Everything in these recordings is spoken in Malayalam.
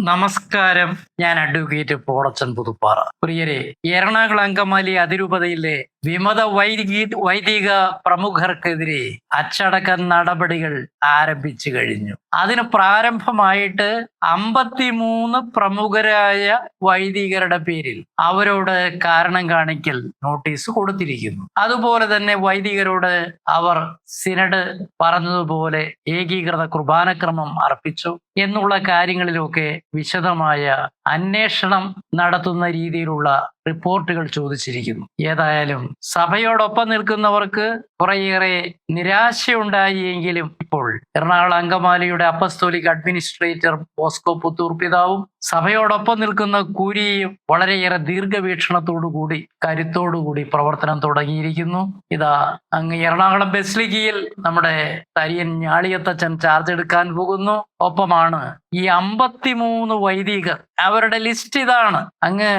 നമസ്കാരം. ഞാൻ അഡ്വക്കേറ്റ് പോളച്ചൻ പുതുപ്പാറ. പ്രിയരെ എറണാകുളം അങ്കമാലി അതിരൂപതയിലെ വിമത വൈദികീ വൈദിക പ്രമുഖർക്കെതിരെ അച്ചടക്ക നടപടികൾ ആരംഭിച്ചു കഴിഞ്ഞു. അതിന് പ്രാരംഭമായിട്ട് അമ്പത്തിമൂന്ന് പ്രമുഖരായ വൈദികരുടെ പേരിൽ അവരോട് കാരണം കാണിക്കൽ നോട്ടീസ് കൊടുത്തിരിക്കുന്നു. അതുപോലെ തന്നെ വൈദികരോട് അവർ സിനഡ് പറഞ്ഞതുപോലെ ഏകീകൃത കുർബാനക്രമം അർപ്പിച്ചു. എന്നുള്ള കാര്യങ്ങളിലൊക്കെ വിശദമായ അന്വേഷണം നടത്തുന്ന രീതിയിലുള്ള റിപ്പോർട്ടുകൾ ചോദിച്ചിരിക്കുന്നു. ഏതായാലും സഭയോടൊപ്പം നിൽക്കുന്നവർക്ക് കുറേയേറെ നിരാശയുണ്ടായി എങ്കിലും ഇപ്പോൾ എറണാകുളം അങ്കമാലിയുടെ അപ്പസ്തോലിക് അഡ്മിനിസ്ട്രേറ്റർ ബോസ്കോ പുത്തൂർ പിതാവും സഭയോടൊപ്പം നിൽക്കുന്ന കൂരിയും വളരെയേറെ ദീർഘവീക്ഷണത്തോടുകൂടി കരുത്തോടുകൂടി പ്രവർത്തനം തുടങ്ങിയിരിക്കുന്നു. ഇതാ അങ്ങ് എറണാകുളം ബെസ്ലിഗിയിൽ നമ്മുടെ തരിയൻ ഞാളിയത്തച്ഛൻ ചാർജ് എടുക്കാൻ പോകുന്നു. ഒപ്പമാണ് ഈ അമ്പത്തിമൂന്ന് വൈദികർ. അവരുടെ ലിസ്റ്റ് ഇതാണ്. അങ്ങ്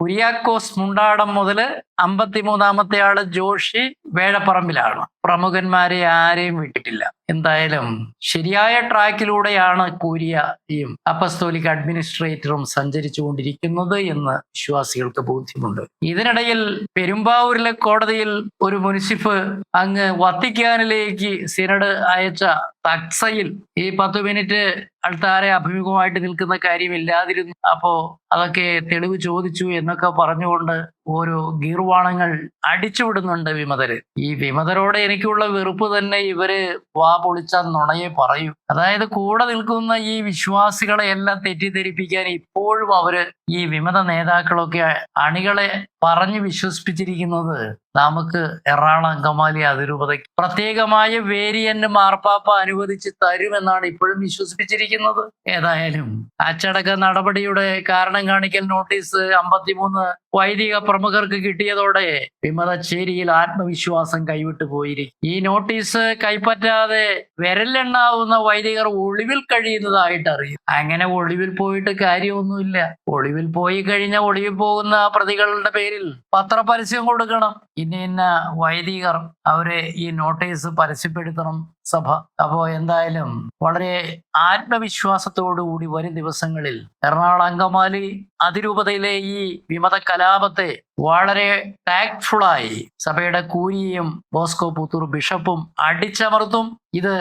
കുര്യാക്കോസ് മുണ്ടാടം മുതൽ അമ്പത്തിമൂന്നാമത്തെ ആൾ ജോഷി വേഴപ്പറമ്പിലാണ്. പ്രമുഖന്മാരെ ആരെയും വിട്ടിട്ടില്ല. എന്തായാലും ശരിയായ ട്രാക്കിലൂടെയാണ് കൊരിയയും അപ്പസ്തോലിക് അഡ്മിനിസ്ട്രേറ്ററും സഞ്ചരിച്ചു കൊണ്ടിരിക്കുന്നത് എന്ന് വിശ്വാസികൾക്ക് ബോധ്യമുണ്ട്. ഇതിനിടയിൽ പെരുമ്പാവൂരിലെ കോടതിയിൽ ഒരു മുനിസിഫ് അങ്ങ് വത്തിക്കാനിലേക്ക് സിനഡ് അയച്ച തക്സയിൽ ഈ പത്ത് മിനിറ്റ് ആൾക്കാരെ അഭിമുഖമായിട്ട് നിൽക്കുന്ന കാര്യമില്ലാതിരുന്നു. അപ്പോ അതൊക്കെ തെളിവ് ചോദിച്ചു എന്നൊക്കെ പറഞ്ഞുകൊണ്ട് ഓരോ ഗീർവാണങ്ങൾ അടിച്ചുവിടുന്നുണ്ട് വിമതര്. ഈ വിമതരോട് എനിക്കുള്ള വെറുപ്പ് തന്നെ ഇവർ വാ പൊളിച്ച നുണയെ പറയും. അതായത് കൂടെ നിൽക്കുന്ന ഈ വിശ്വാസികളെ എല്ലാം തെറ്റിദ്ധരിപ്പിക്കാൻ ഇപ്പോഴും അവർ ഈ വിമത നേതാക്കളൊക്കെ അണികളെ പറഞ്ഞു വിശ്വസിപ്പിച്ചിരിക്കുന്നത് നമുക്ക് എറണാകുളം അങ്കമാലി അതിരൂപതയ്ക്ക്. പ്രത്യേകമായ വേരിയന്റ് മാർപ്പാപ്പ അനുവദിച്ച് തരുമെന്നാണ് ഇപ്പോഴും വിശ്വസിപ്പിച്ചിരിക്കുന്നത്. ഏതായാലും അച്ചടക്ക നടപടിയുടെ കാരണം കാണിക്കൽ നോട്ടീസ് അമ്പത്തിമൂന്ന് വൈദിക പ്രമുഖർക്ക് കിട്ടിയതോടെ വിമതച്ചേരിയിൽ ആത്മവിശ്വാസം കൈവിട്ടു പോയിരിക്കും ഈ നോട്ടീസ് കൈപ്പറ്റാതെ വിരലെണ്ണാവുന്ന വൈദികർ ഒളിവിൽ കഴിയുന്നതായിട്ട് അറിയും. അങ്ങനെ ഒളിവിൽ പോയിട്ട് കാര്യമൊന്നുമില്ല. ഒളിവിൽ പോയി കഴിഞ്ഞ ഒളിവിൽ പോകുന്ന പ്രതികളുടെ പേരിൽ പത്രപരസ്യം കൊടുക്കണം. ഇന്ന ഇന്ന വൈദികർ അവരെ ഈ നോട്ടീസ് പരസ്യപ്പെടുത്തണം സഭ. അപ്പോ എന്തായാലും വളരെ ആത്മവിശ്വാസത്തോടു കൂടി വരും ദിവസങ്ങളിൽ. എറണാകുളം അങ്കമാലി അതിരൂപതയിലെ ഈ വിമത കലാപത്തെ വളരെ ടാക്ട്ഫുള്ളായി സഭയുടെ കൂരിയും ബോസ്കോ പുത്തൂർ ബിഷപ്പും അടിച്ചമർത്തും. ഇത്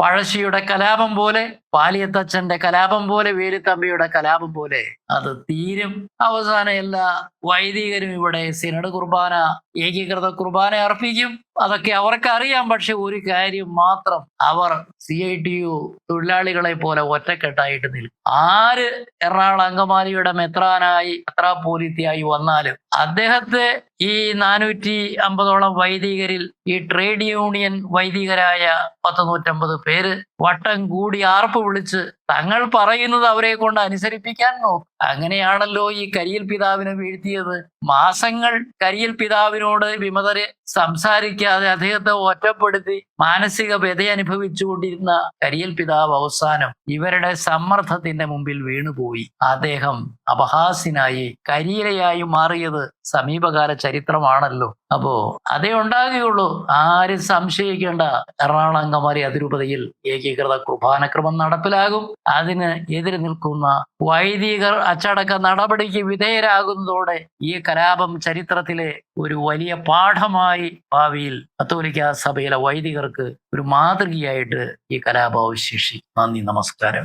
പഴശ്ശിയുടെ കലാപം പോലെ പാലിയത്തച്ഛന്റെ കലാപം പോലെ വേലുത്തമ്പിയുടെ കലാപം പോലെ അത് തീരും. അവസാനം എല്ലാ വൈദികരും ഇവിടെ സിനഡ് കുർബാന ഏകീകൃത കുർബാന അർപ്പിക്കും. അതൊക്കെ അവർക്ക് അറിയാം പക്ഷെ ഒരു കാര്യം മാത്രം അവർ സി ഐ ടി യു തൊഴിലാളികളെ പോലെ ഒറ്റക്കെട്ടായിട്ട് നിൽക്കും. ആര് എറണാകുളം അങ്കമാലിയുടെ മെത്രാനായി മെത്രാപോലിത്തിയായി വന്നാലും അദ്ദേഹത്തെ ഈ നാനൂറ്റി അമ്പതോളം വൈദികരിൽ ഈ ട്രേഡ് യൂണിയൻ വൈദികരായ പത്ത് നൂറ്റമ്പത് പേര് വട്ടം കൂടി ആർപ്പ് വിളിച്ച് തങ്ങൾ പറയുന്നത് അവരെ കൊണ്ട് അനുസരിപ്പിക്കാൻ നോക്കും. അങ്ങനെയാണല്ലോ ഈ കരിയൽ പിതാവിനെ വീഴ്ത്തിയത്. മാസങ്ങൾ കരിയൽ പിതാവിനോട് വിമതരെ സംസാരിക്കാതെ അദ്ദേഹത്തെ ഒറ്റപ്പെടുത്തി മാനസിക വ്യത അനുഭവിച്ചുകൊണ്ടിരുന്ന കരിയൽ പിതാവ് അവസാനം ഇവരുടെ സമ്മർദ്ദത്തിന്റെ മുമ്പിൽ വീണുപോയി. അദ്ദേഹം അപഹാസ്യനായി കരിയിലയായി മാറിയത് സമീപകാല ചരിത്രമാണല്ലോ. അപ്പോ അതേ ഉണ്ടാകുകയുള്ളൂ. ആരും സംശയിക്കേണ്ട എറണാകുളം അങ്കമാലി അതിരൂപതയിൽ ഏകീകൃത കുർബാനക്രമം നടപ്പിലാകും. അതിന് എതിര് നിൽക്കുന്ന വൈദികർ അച്ചടക്ക നടപടിക്ക് വിധേയരാകുന്നതോടെ ഈ കലാപം ചരിത്രത്തിലെ ഒരു വലിയ പാഠമായി ഭാവിയിൽ കത്തോലിക്ക സഭയിലെ വൈദികർക്ക് ഒരു മാതൃകയായിട്ട് ഈ കലാപം അവശേഷി നന്ദി നമസ്കാരം.